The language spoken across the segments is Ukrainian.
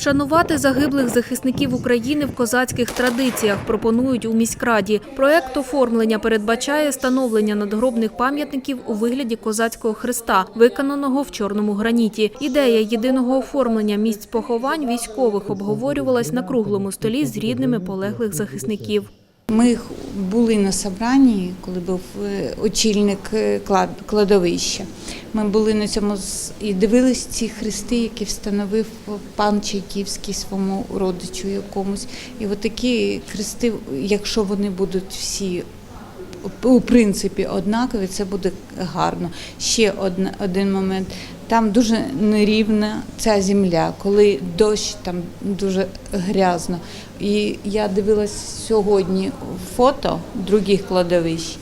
Вшанувати загиблих захисників України в козацьких традиціях пропонують у міськраді. Проект оформлення передбачає становлення надгробних пам'ятників у вигляді козацького хреста, виконаного в чорному граніті. Ідея єдиного оформлення місць поховань військових обговорювалась на круглому столі з рідними полеглих захисників. Ми були на собранні, коли був е, очільник е, кладовища. Ми були на цьому і дивились ці хрести, які встановив пан Чайківський своєму родичу якомусь. І от такі хрести, якщо вони будуть всі у принципі однакові, це буде гарно. Ще один момент. Там дуже нерівна ця земля, коли дощ там дуже грязно. І я дивилась сьогодні фото других кладовищ.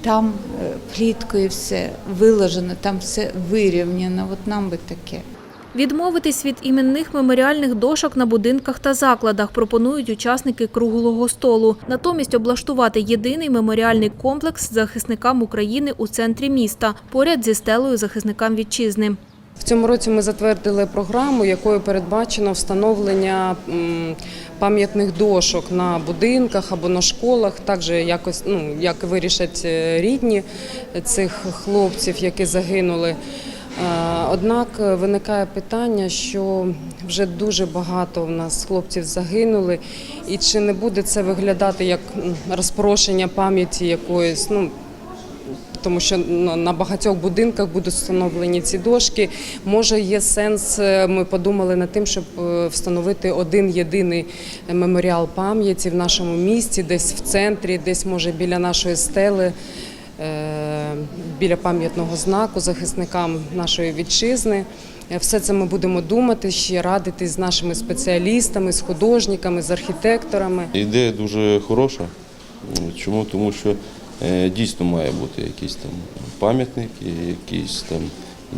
Там е, пліткою все виложено, там все вирівняно. От нам би таке. Відмовитись від іменних меморіальних дошок на будинках та закладах пропонують учасники круглого столу. Натомість облаштувати єдиний меморіальний комплекс захисникам України у центрі міста, поряд зі стелею захисникам вітчизни. В цьому році ми затвердили програму, якою передбачено встановлення пам'ятних дошок на будинках або на школах, також якось ну як вирішать е, рідні цих хлопців, які загинули. Е, Однак е, виникає питання, що вже дуже багато в нас хлопців загинули, і чи не буде це виглядати як розпорошення пам'яті якоїсь, ну тому що ну, на багатьох будинках будуть встановлені ці дошки. Може, є сенс. е, Ми подумали над тим, щоб встановити один єдиний меморіал пам'яті в нашому місті, десь в центрі, десь може біля нашої стели. Біля пам'ятного знаку захисникам нашої вітчизни. Е, Все це ми будемо думати ще радитись з нашими спеціалістами, з художниками, з архітекторами. Ідея дуже хороша. Чому? Тому що е, дійсно має бути якийсь там пам'ятник, якийсь там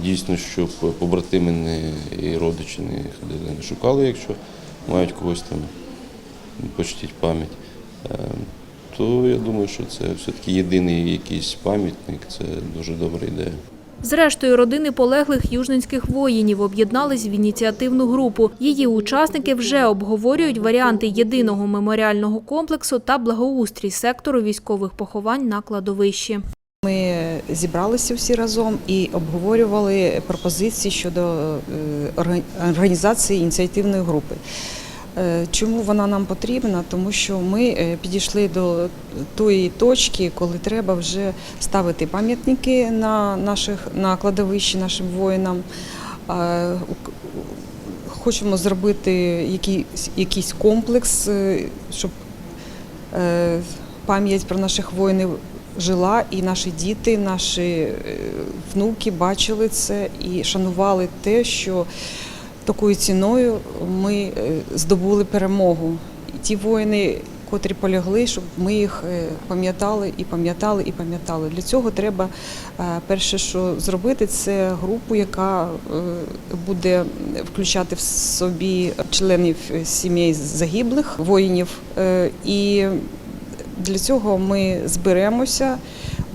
дійсно, щоб побратими не, і родичі не ходили, не шукали, якщо мають когось там почтіть пам'ять. То я думаю, що це все-таки єдиний якийсь пам'ятник, це дуже добра ідея. Зрештою, родини полеглих южненських воїнів об'єднались в ініціативну групу. Її учасники вже обговорюють варіанти єдиного меморіального комплексу та благоустрій сектору військових поховань на кладовищі. Ми зібралися всі разом і обговорювали пропозиції щодо е, організації ініціативної групи. Е, Чому вона нам потрібна? Тому що ми е, підійшли до тої точки, коли треба вже ставити пам'ятники на наших на кладовищі нашим воїнам. Хочемо зробити якийсь, якийсь комплекс, е, щоб пам'ять про наших воїнів жила, і наші діти, наші внуки бачили це і шанували те, що такою ціною ми е, здобули перемогу. І ті воїни, котрі полягли, щоб ми їх е, пам'ятали і пам'ятали і пам'ятали. Для цього треба е, перше, що зробити, це групу, яка буде включати в собі членів сімей загиблих воїнів. І для цього ми зберемося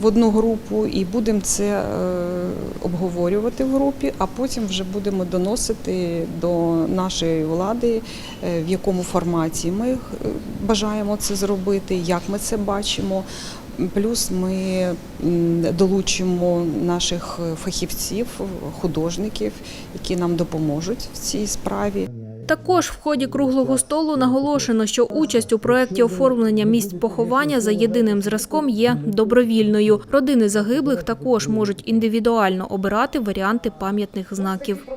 в одну групу і будемо це е, обговорювати в групі, а потім вже будемо доносити до нашої влади, е, в якому форматі ми е, бажаємо це зробити, як ми це бачимо. Плюс ми долучимо наших фахівців, художників, які нам допоможуть в цій справі. Також в ході круглого столу наголошено, що участь у проєкті оформлення місць поховання за єдиним зразком є добровільною. Родини загиблих також можуть індивідуально обирати варіанти пам'ятних знаків.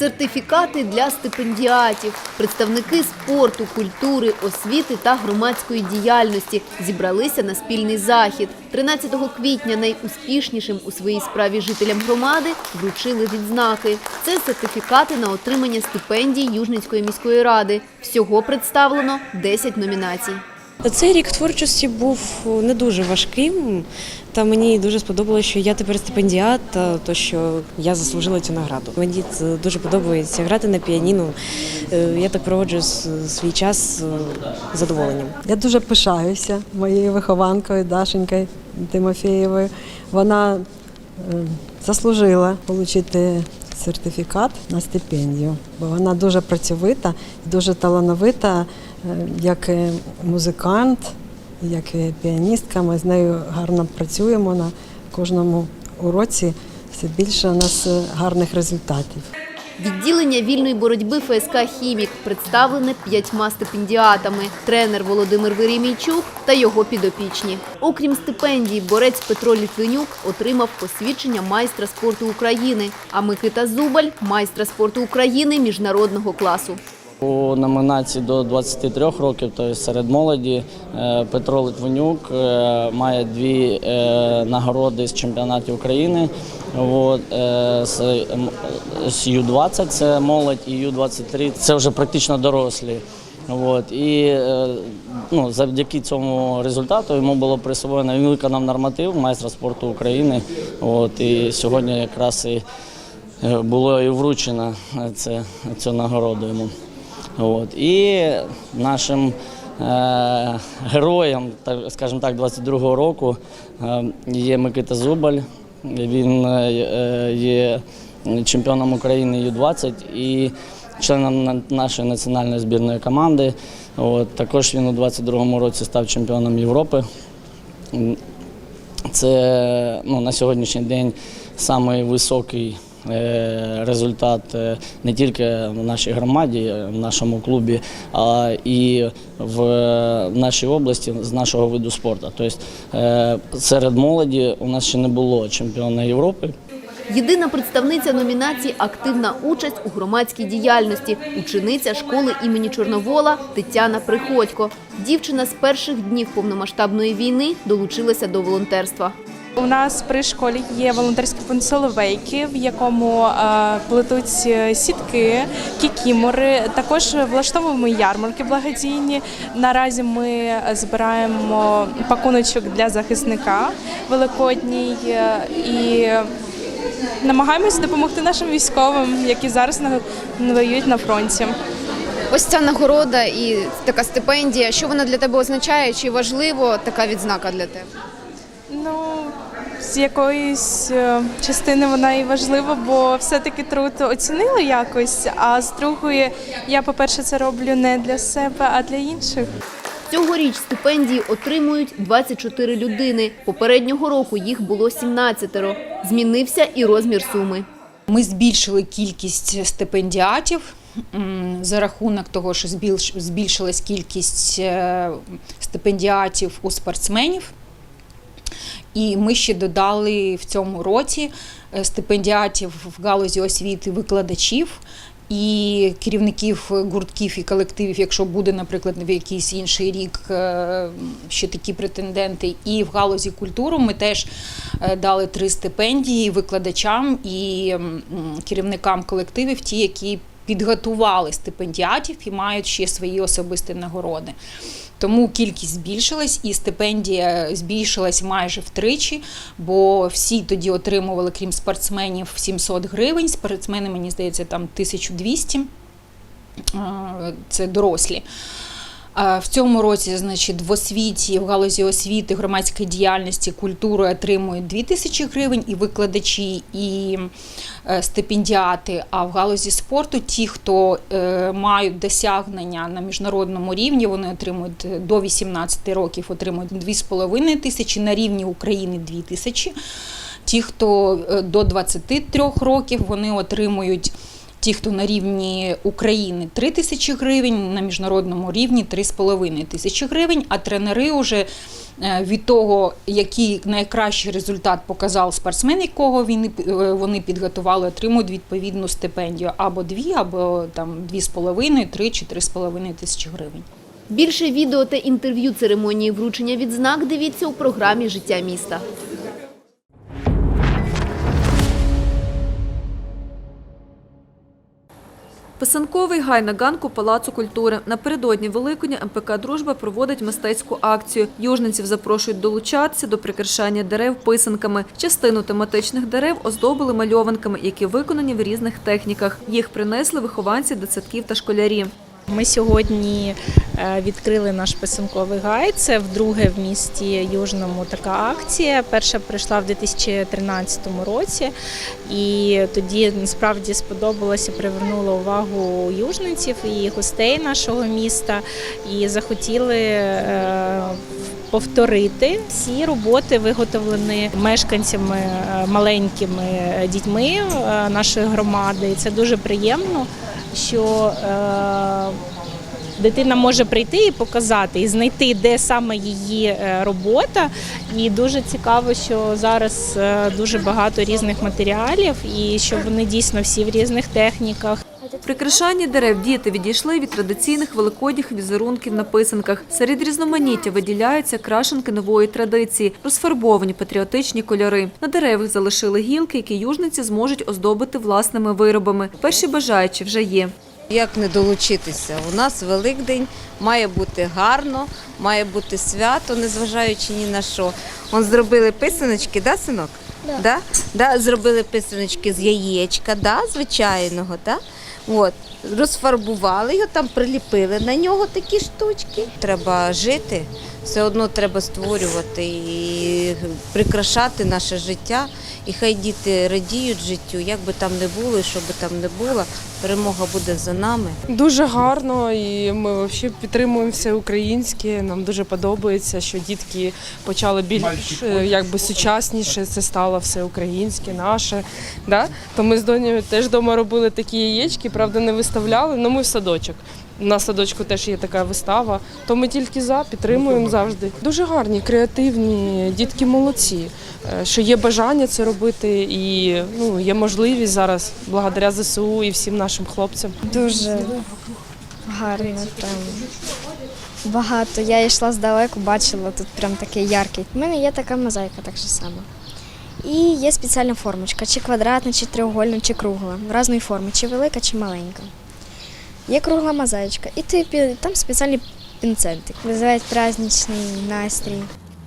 Сертифікати для стипендіатів, представники спорту, культури, освіти та громадської діяльності зібралися на спільний захід. 13 квітня найуспішнішим у своїй справі жителям громади вручили відзнаки. Це сертифікати на отримання стипендій Южницької міської ради. Всього представлено 10 номінацій. Цей рік творчості був не дуже важким, та мені дуже сподобалося, що я тепер стипендіат, та то що я заслужила цю награду. Мені дуже подобається грати на піаніно. Е, Я так проводжу свій час е, з задоволенням. Я дуже пишаюся моєю вихованкою Дашенькою Тимофєєвою. Вона заслужила отримати сертифікат на стипендію, бо вона дуже працьовита, дуже талановита, е, як музикант, як піаністка. Ми з нею гарно працюємо на кожному уроці. Все більше у нас е, гарних результатів. Відділення вільної боротьби ФСК «Хімік» представлене п'ятьма стипендіатами – тренер Володимир Веремійчук та його підопічні. Окрім стипендій, борець Петро Літвинюк отримав посвідчення майстра спорту України, а Микита Зубаль – майстра спорту України міжнародного класу. У номінації до 23 років, тобто серед молоді, е, Петро Литвинюк е, має дві е, нагороди з чемпіонатів України. От, з, з Ю-20 це молодь і Ю-23 це вже практично дорослі. От, і ну, завдяки цьому результату йому було присвоєно, він виконав норматив майстра спорту України. От, і сьогодні якраз і було і вручено це, цю нагороду йому. От. І нашим е, героям, так, скажімо так, 22-го року е, є Микита Зубаль. Він е, е, є чемпіоном України Ю-20 і членом нашої національної збірної команди. От. Також він у 22-му році став чемпіоном Європи. Це ну, на сьогоднішній день самий високий е, результат е, не тільки в нашій громаді, е, в нашому клубі, а і в е, нашій області з нашого виду спорту. Тобто е, серед молоді у нас ще не було чемпіона Європи. Єдина представниця номінації «Активна участь у громадській діяльності» – учениця школи імені Чорновола Тетяна Приходько. Дівчина з перших днів повномасштабної війни долучилася до волонтерства. У нас при школі є волонтерський пункт Соловейки, в якому е, плетуть е, сітки, кікімори. Також влаштовуємо ярмарки благодійні. Наразі ми збираємо пакуночок для захисника великодній е, і намагаємось допомогти нашим військовим, які зараз воюють на фронті. Ось ця нагорода і така стипендія. Що вона для тебе означає? Чи важливо така відзнака для тебе? Ну, з якоїсь е, частини вона і важлива, бо все-таки труд оцінили якось. А з другої, я, по-перше, це роблю не для себе, а для інших. Цьогоріч стипендії отримують 24 людини. Попереднього року їх було 17. Змінився і розмір суми. Ми збільшили кількість стипендіатів за рахунок того, що збільш- збільшилась кількість е, стипендіатів у спортсменів. І ми ще додали в цьому році е, стипендіатів в галузі освіти викладачів і керівників гуртків і колективів, якщо буде, наприклад, в якийсь інший рік е, ще такі претенденти. І в галузі культури ми теж е, дали три стипендії викладачам і керівникам колективів, ті, які підготували стипендіатів і мають ще свої особисті нагороди. Тому кількість збільшилась і стипендія збільшилась майже втричі, бо всі тоді отримували, крім спортсменів, 700 гривень. Спортсмени, мені здається, там 1200. Е, Це дорослі. В цьому році, значить, в освіті, в галузі освіти, громадської діяльності, культури отримують 2 тисячі гривень і викладачі, і е, стипендіати. А в галузі спорту ті, хто е, мають досягнення на міжнародному рівні, вони отримують е, до 18 років, отримують 2,5 тисячі, на рівні України 2 тисячі. Ті, хто до 23 років, вони отримують ті, хто на рівні України 3 тисячі гривень, на міжнародному рівні 3,5 тисячі гривень, а тренери вже е, від того, який найкращий результат показав спортсмен, якого він, е, вони підготували, отримують відповідну стипендію або 2, або там 2,5, 3 чи 3,5 тисячі гривень. Більше відео та інтерв'ю церемонії вручення відзнак дивіться у програмі «Життя міста». Писанковий гай на ганку Палацу культури. Напередодні Великодня МПК «Дружба» проводить мистецьку акцію. Южниців запрошують долучатися до прикрашання дерев писанками. Частину тематичних дерев оздобили мальованками, які виконані в різних техніках. Їх принесли вихованці дитсадків та школярі. Ми сьогодні е, відкрили наш писанковий гай. Це вдруге в місті Южному така акція. Перша прийшла в 2013 році, і тоді насправді сподобалося, привернула увагу южниців і гостей нашого міста, і захотіли. е, Повторити всі роботи виготовлені мешканцями е, маленькими дітьми нашої громади. І це дуже приємно, що е, дитина може прийти і показати, і знайти, де саме її е, робота. І дуже цікаво, що зараз е, дуже багато різних матеріалів, і що вони дійсно всі в різних техніках. Прикрашання дерев діти відійшли від традиційних великодніх візерунків на писанках. Серед різноманіття виділяються крашенки нової традиції, розфарбовані патріотичні кольори. На деревах залишили гілки, які южниці зможуть оздобити власними виробами. Перші бажаючі вже є. Як не долучитися? У нас Великдень має бути гарно, має бути свято, незважаючи ні на що. Он зробили писаночки, да, синок? Да. Да? Да? Зробили писаночки з яєчка, да? звичайного, да? От. Розфарбували його, там приліпили на нього такі штучки. Треба жити, все одно треба створювати і прикрашати наше життя. І хай діти радіють життю, як би там не було, і що би там не було, перемога буде за нами. Дуже гарно, і ми взагалі підтримуємо все українське. Нам дуже подобається, що дітки почали більш е, якби сучасніше. Це стало все українське, наше. Да? То ми з донею теж вдома робили такі яєчки, правда, не виставляли, але ми в садочок. На садочку теж є така вистава, то ми тільки за підтримуємо завжди. Дуже гарні, креативні, дітки молодці. е, Що є бажання це робити, і ну є можливість зараз, благодаря ЗСУ і всім нашим хлопцям. Дуже гарно там. Багато. Я йшла здалеку, бачила тут прям такий яркий. У мене є така мозаїка так само. І є спеціальна формочка, чи квадратна, чи треугольна, чи кругла. Разної форми, чи велика, чи маленька. Є кругла мозаїчка. І ти, там спеціальні пінцентик. Визивають праздничний настрій.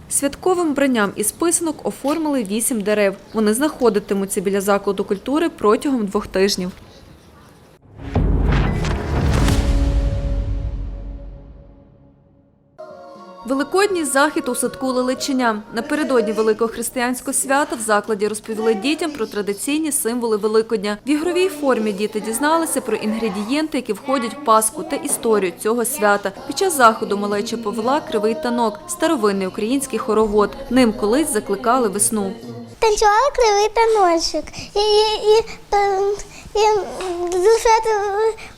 Святковим вбранням із писанок оформили вісім дерев. Вони знаходитимуться біля закладу культури протягом двох тижнів. Великодній захід у садку Лелечиня. Напередодні великого християнського свята в закладі розповіли дітям про традиційні символи Великодня. В ігровій формі діти дізналися про інгредієнти, які входять в паску та історію цього свята. Під час заходу малеча повела кривий танок, старовинний український хоровод. Ним колись закликали весну. Танцювали кривий таночок. І, і, і, і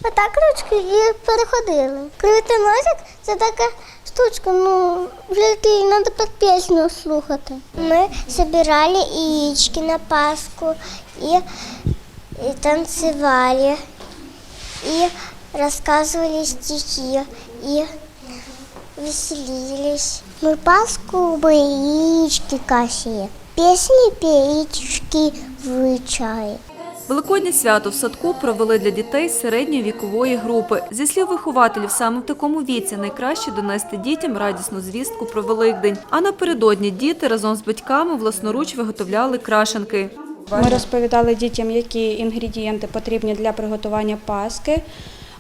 отак ручки і переходили. Кривий таночок це така штучка, ну, для якої треба під пісню слухати. Ми збирали яєчки на Пасху і, і танцювали, і розказували стихи, і веселились. Мы Пасху мы яички косили. Песни, пеечки вычай. Великоднє свято в садку провели для дітей середньої вікової групи. Зі слів вихователів, саме в такому віці найкраще донести дітям радісну звістку про Великдень. А напередодні діти разом з батьками власноруч виготовляли крашенки. Ми розповідали дітям, які інгредієнти потрібні для приготування паски.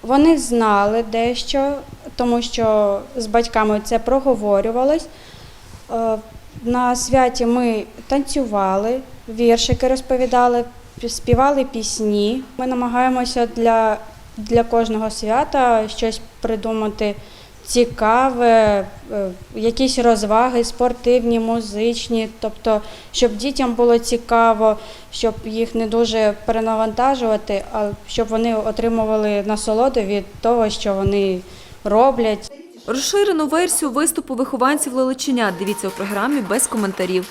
Вони знали дещо, тому що з батьками це проговорювалось. Е, На святі ми танцювали, віршики розповідали, співали пісні. Ми намагаємося для, для кожного свята щось придумати цікаве, е, якісь розваги спортивні, музичні, тобто, щоб дітям було цікаво, щоб їх не дуже перенавантажувати, а щоб вони отримували насолоду від того, що вони роблять. Розширену версію виступу вихованців Лелеченя дивіться у програмі без коментарів.